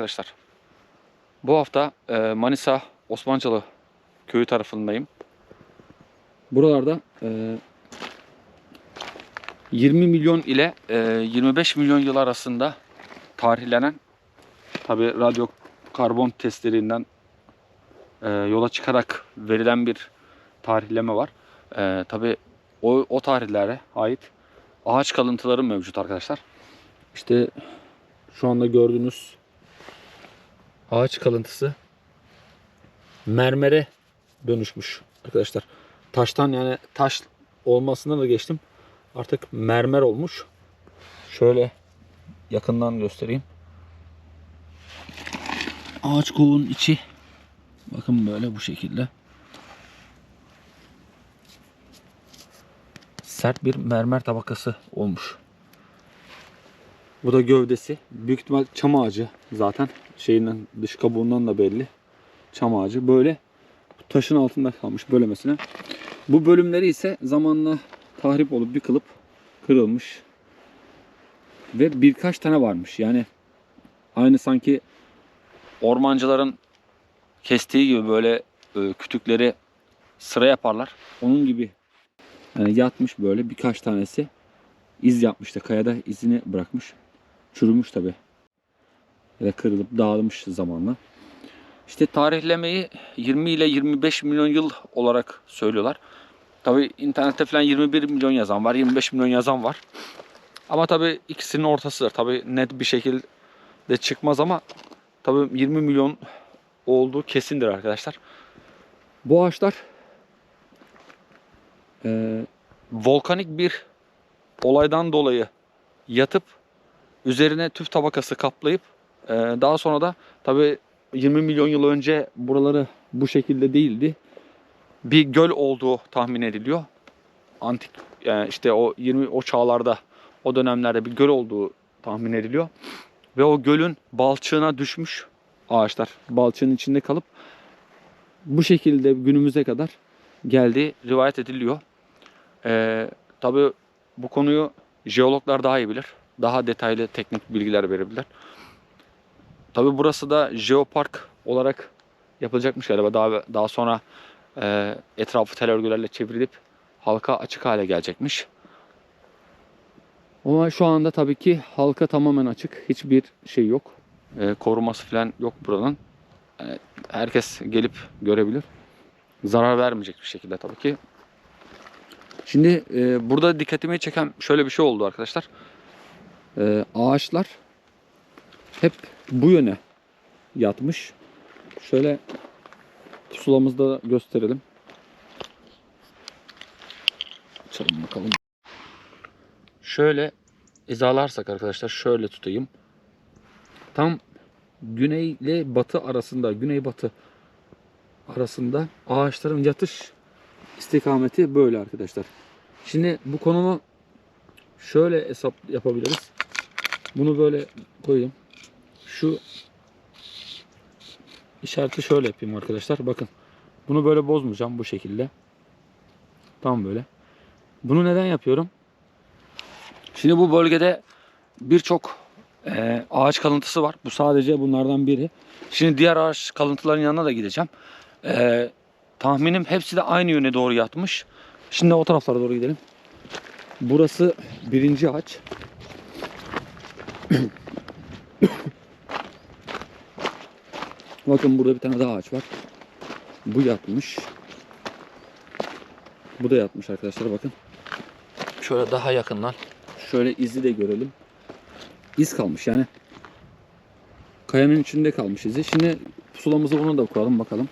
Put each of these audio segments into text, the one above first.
Arkadaşlar. Bu hafta e, Manisa Osmancalı köyü tarafındayım. Buralarda e, 20 milyon ile e, 25 milyon yıl arasında tarihlenen tabi radyo karbon testlerinden e, yola çıkarak verilen bir tarihleme var. E, tabi o, o tarihlere ait ağaç kalıntıları mevcut arkadaşlar. İşte şu anda gördüğünüz ağaç kalıntısı mermere dönüşmüş arkadaşlar. Taştan yani taş olmasına da geçtim. Artık mermer olmuş. Şöyle yakından göstereyim. Ağaç kovuğun içi bakın böyle bu şekilde. Sert bir mermer tabakası olmuş. Bu da gövdesi. Büyük ihtimal çam ağacı zaten. Şeyinden dış kabuğundan da belli. Çam ağacı. Böyle taşın altında kalmış bölümesine. Bu bölümleri ise zamanla tahrip olup yıkılıp kırılmış. Ve birkaç tane varmış. Yani aynı sanki ormancıların kestiği gibi böyle e, kütükleri sıra yaparlar. Onun gibi yani yatmış böyle birkaç tanesi iz yapmış da kayada izini bırakmış. Çürümüş tabi. Da kırılıp dağılmış zamanla. İşte tarihlemeyi 20 ile 25 milyon yıl olarak söylüyorlar. Tabi internette falan 21 milyon yazan var, 25 milyon yazan var. Ama tabi ikisinin ortasıdır. Tabi net bir şekilde çıkmaz ama tabi 20 milyon olduğu kesindir arkadaşlar. Bu ağaçlar eee, volkanik bir olaydan dolayı yatıp üzerine tüf tabakası kaplayıp e, daha sonra da tabi 20 milyon yıl önce buraları bu şekilde değildi. Bir göl olduğu tahmin ediliyor. Antik yani işte o 20 o çağlarda o dönemlerde bir göl olduğu tahmin ediliyor. Ve o gölün balçığına düşmüş ağaçlar. Balçığın içinde kalıp bu şekilde günümüze kadar geldiği rivayet ediliyor. Ee, tabii bu konuyu jeologlar daha iyi bilir. Daha detaylı teknik bilgiler verebilirler. Tabii burası da jeopark olarak yapılacakmış galiba. Daha daha sonra e, etrafı tel örgülerle çevrilip halka açık hale gelecekmiş. Ama şu anda tabii ki halka tamamen açık. Hiçbir şey yok. E, koruması falan yok buranın. E, herkes gelip görebilir. Zarar vermeyecek bir şekilde tabii ki. Şimdi e, burada dikkatimi çeken şöyle bir şey oldu arkadaşlar. E, ağaçlar hep bu yöne yatmış. Şöyle pusulamızda da gösterelim. Açalım bakalım. Şöyle izalarsak arkadaşlar şöyle tutayım. Tam güney ile batı arasında, güney batı arasında ağaçların yatış istikameti böyle arkadaşlar. Şimdi bu konumu şöyle hesap yapabiliriz. Bunu böyle koyayım. Şu işareti şöyle yapayım arkadaşlar. Bakın. Bunu böyle bozmayacağım bu şekilde. Tam böyle. Bunu neden yapıyorum? Şimdi bu bölgede birçok e, ağaç kalıntısı var. Bu sadece bunlardan biri. Şimdi diğer ağaç kalıntıların yanına da gideceğim. E, tahminim hepsi de aynı yöne doğru yatmış. Şimdi o taraflara doğru gidelim. Burası birinci ağaç. Bakın burada bir tane daha ağaç var. Bu yatmış. Bu da yatmış arkadaşlar bakın. Şöyle daha yakından. Şöyle izi de görelim. İz kalmış yani. Kayanın içinde kalmış izi. Şimdi pusulamızı bunu da kuralım bakalım.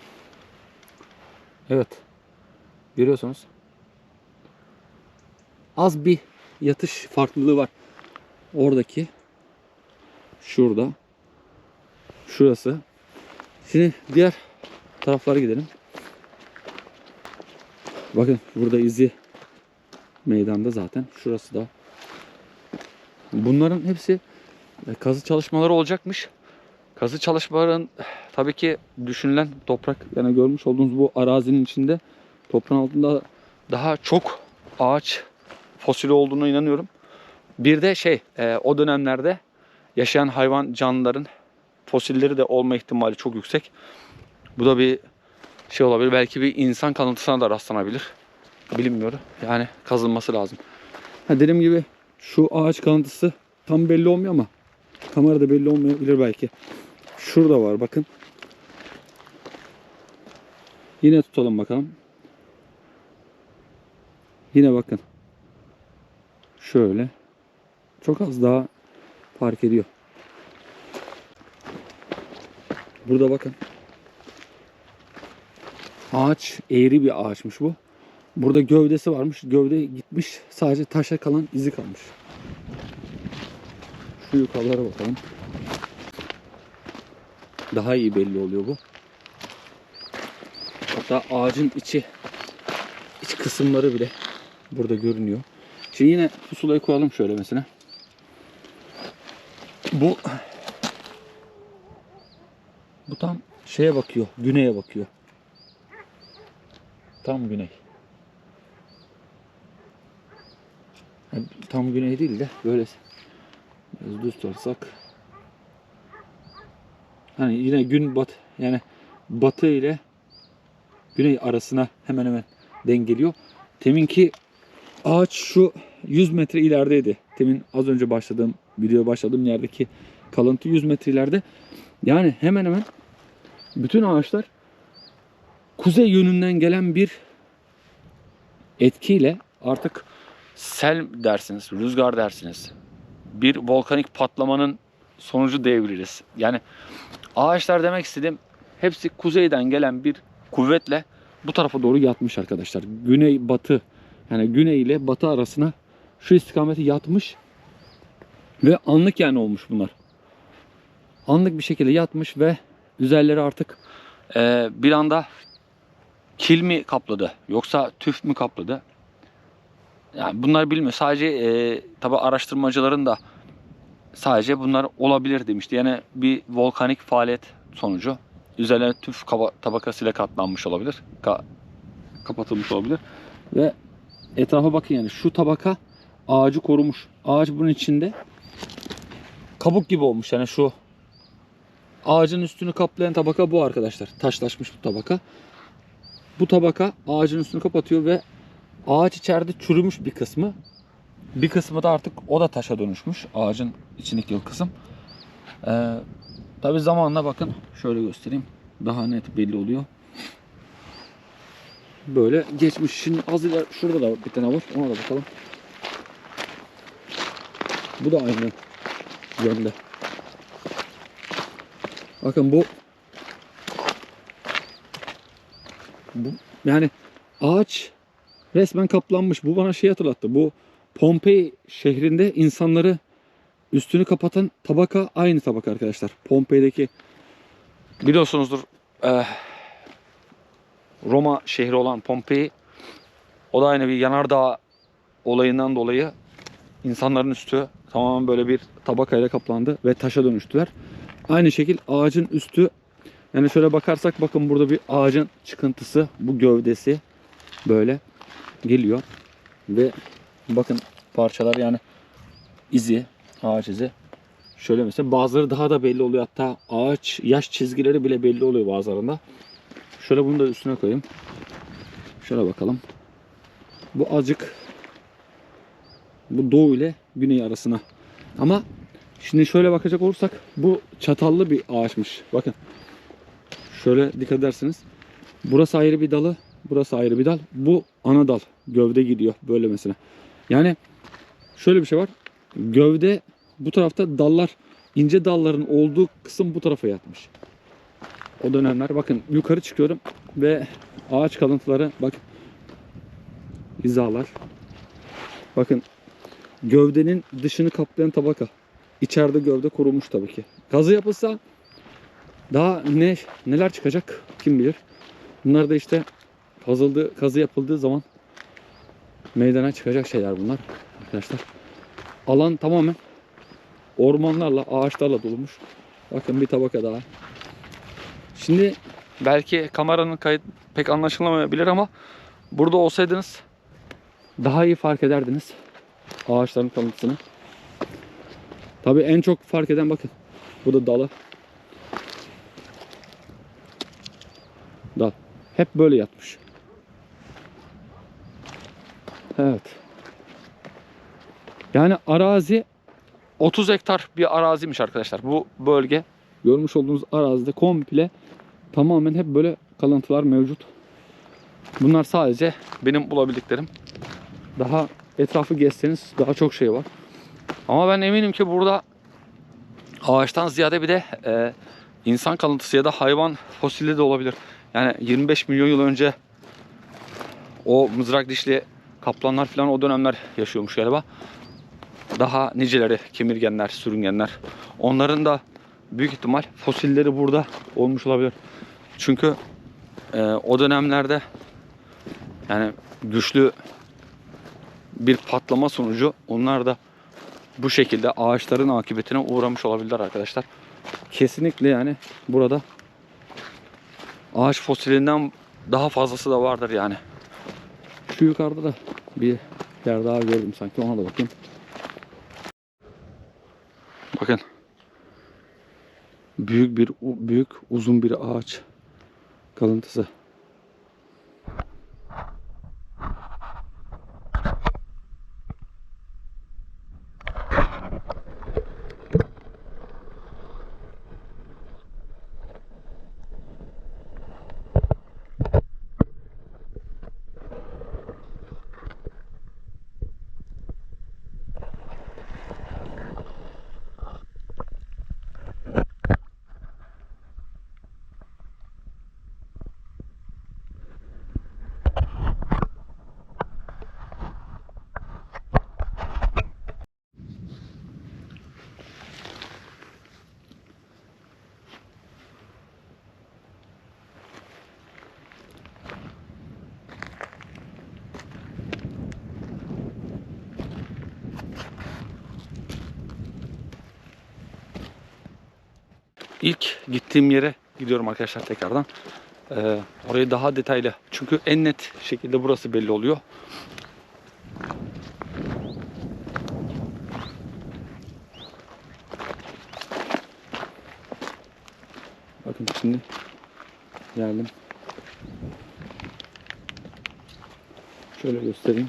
Evet. Görüyorsunuz. Az bir yatış farklılığı var. Oradaki şurada şurası. Şimdi diğer taraflara gidelim. Bakın burada izi meydanda zaten. Şurası da. Bunların hepsi e, kazı çalışmaları olacakmış. Kazı çalışmaların tabii ki düşünülen toprak yani görmüş olduğunuz bu arazinin içinde toprağın altında daha çok ağaç fosili olduğuna inanıyorum. Bir de şey e, o dönemlerde yaşayan hayvan canlıların fosilleri de olma ihtimali çok yüksek. Bu da bir şey olabilir. Belki bir insan kalıntısına da rastlanabilir. Bilinmiyor. Yani kazılması lazım. Ha dediğim gibi şu ağaç kalıntısı tam belli olmuyor ama kamerada belli olmayabilir belki. Şurada var bakın. Yine tutalım bakalım. Yine bakın. Şöyle. Çok az daha fark ediyor. Burada bakın. Ağaç eğri bir ağaçmış bu. Burada gövdesi varmış. Gövde gitmiş. Sadece taşa kalan izi kalmış. Şu yukarılara bakalım. Daha iyi belli oluyor bu. Hatta ağacın içi iç kısımları bile burada görünüyor. Şimdi yine pusulayı koyalım şöyle mesela. Bu bu tam şeye bakıyor, güneye bakıyor. Tam güney. Tam güney değil de böyle düz tutarsak hani yine gün bat yani batı ile güney arasına hemen hemen dengeliyor. Teminki ağaç şu 100 metre ilerideydi. Temin az önce başladığım video başladığım yerdeki kalıntı 100 metre ileride. Yani hemen hemen bütün ağaçlar kuzey yönünden gelen bir etkiyle artık sel dersiniz, rüzgar dersiniz. Bir volkanik patlamanın sonucu diyebiliriz. Yani ağaçlar demek istediğim hepsi kuzeyden gelen bir kuvvetle bu tarafa doğru yatmış arkadaşlar. Güney batı yani güney ile batı arasına şu istikamete yatmış ve anlık yani olmuş bunlar. Anlık bir şekilde yatmış ve üzerleri artık eee, bir anda kil mi kapladı yoksa tüf mü kapladı? Yani bunlar bilmiyor. Sadece eee tabi araştırmacıların da sadece bunlar olabilir demişti. Yani bir volkanik faaliyet sonucu üzerine tüf tabakasıyla katlanmış olabilir. Ka- kapatılmış olabilir. Ve etrafa bakın yani şu tabaka ağacı korumuş. Ağaç bunun içinde kabuk gibi olmuş. Yani şu ağacın üstünü kaplayan tabaka bu arkadaşlar. Taşlaşmış bu tabaka. Bu tabaka ağacın üstünü kapatıyor ve ağaç içeride çürümüş bir kısmı. Bir kısmı da artık o da taşa dönüşmüş. Ağacın içindeki o kısım. Ee, Tabi zamanla bakın şöyle göstereyim. Daha net belli oluyor. Böyle geçmiş. Şimdi az iler şurada da bir tane var. Ona da bakalım. Bu da aynı yönde. Bakın bu bu yani ağaç resmen kaplanmış. Bu bana şey hatırlattı. Bu Pompei şehrinde insanları üstünü kapatan tabaka aynı tabaka arkadaşlar. Pompei'deki biliyorsunuzdur eh, Roma şehri olan Pompei o da aynı bir yanardağ olayından dolayı insanların üstü tamamen böyle bir tabakayla kaplandı ve taşa dönüştüler. Aynı şekil ağacın üstü. Yani şöyle bakarsak bakın burada bir ağacın çıkıntısı bu gövdesi böyle geliyor. Ve bakın parçalar yani izi ağaç izi. Şöyle mesela bazıları daha da belli oluyor. Hatta ağaç yaş çizgileri bile belli oluyor bazılarında. Şöyle bunu da üstüne koyayım. Şöyle bakalım. Bu azıcık bu doğu ile güney arasına. Ama şimdi şöyle bakacak olursak bu çatallı bir ağaçmış bakın şöyle dikkat ederseniz burası ayrı bir dalı burası ayrı bir dal bu ana dal gövde gidiyor böyle mesela yani şöyle bir şey var gövde bu tarafta dallar ince dalların olduğu kısım bu tarafa yatmış. O dönemler bakın yukarı çıkıyorum ve ağaç kalıntıları bak hizalar. Bakın gövdenin dışını kaplayan tabaka. İçeride gövde kurumuş tabii ki. Kazı yapılsa daha ne neler çıkacak kim bilir. Bunlar da işte kazıldı, kazı yapıldığı zaman meydana çıkacak şeyler bunlar arkadaşlar. Alan tamamen ormanlarla, ağaçlarla dolmuş. Bakın bir tabaka daha. Şimdi belki kameranın kayıt pek anlaşılamayabilir ama burada olsaydınız daha iyi fark ederdiniz ağaçların kalıntısını. Tabi en çok fark eden bakın. Bu da dalı. Dal. Hep böyle yatmış. Evet. Yani arazi 30 hektar bir arazimiş arkadaşlar. Bu bölge görmüş olduğunuz arazide komple tamamen hep böyle kalıntılar mevcut. Bunlar sadece benim bulabildiklerim. Daha etrafı gezseniz daha çok şey var. Ama ben eminim ki burada ağaçtan ziyade bir de e, insan kalıntısı ya da hayvan fosili de olabilir. Yani 25 milyon yıl önce o mızrak dişli kaplanlar falan o dönemler yaşıyormuş galiba. Daha niceleri kemirgenler, sürüngenler. Onların da büyük ihtimal fosilleri burada olmuş olabilir. Çünkü e, o dönemlerde yani güçlü bir patlama sonucu onlar da bu şekilde ağaçların akıbetine uğramış olabilirler arkadaşlar. Kesinlikle yani burada ağaç fosilinden daha fazlası da vardır yani. Şu yukarıda da bir yer daha gördüm sanki ona da bakayım. Bakın. Büyük bir büyük uzun bir ağaç kalıntısı. İlk gittiğim yere gidiyorum arkadaşlar tekrardan. Ee, orayı daha detaylı. Çünkü en net şekilde burası belli oluyor. Bakın şimdi geldim. Şöyle göstereyim.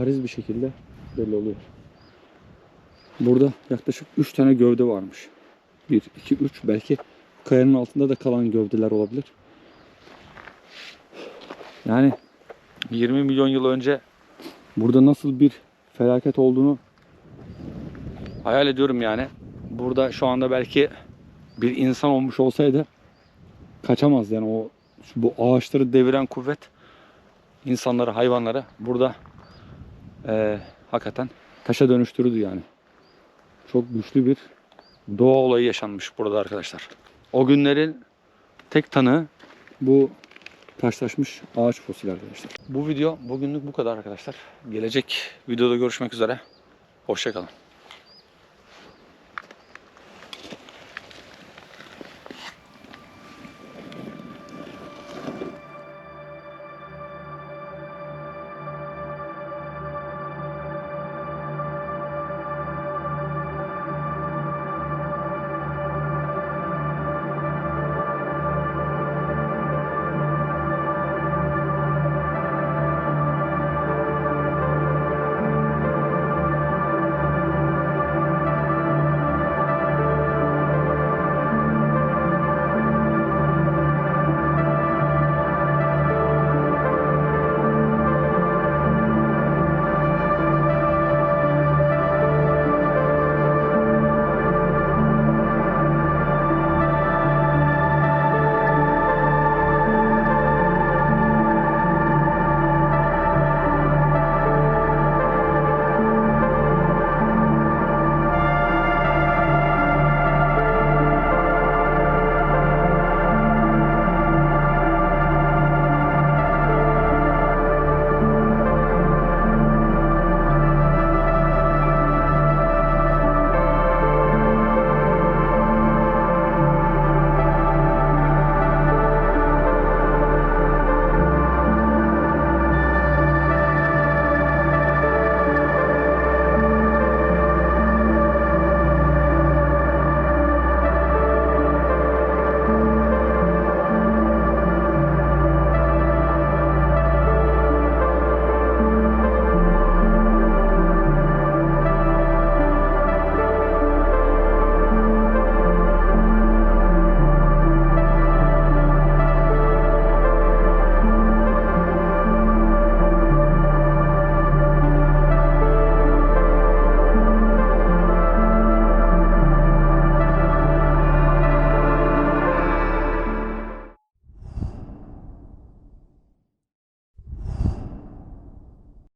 Bariz bir şekilde belli oluyor. Burada yaklaşık 3 tane gövde varmış. 1, 2, 3 belki kayanın altında da kalan gövdeler olabilir. Yani 20 milyon yıl önce burada nasıl bir felaket olduğunu hayal ediyorum yani. Burada şu anda belki bir insan olmuş olsaydı kaçamaz yani o bu ağaçları deviren kuvvet insanları, hayvanları burada e, hakikaten taşa dönüştürdü yani. Çok güçlü bir doğa olayı yaşanmış burada arkadaşlar. O günlerin tek tanığı bu taşlaşmış ağaç fosili arkadaşlar. Bu video bugünlük bu kadar arkadaşlar. Gelecek videoda görüşmek üzere. Hoşçakalın.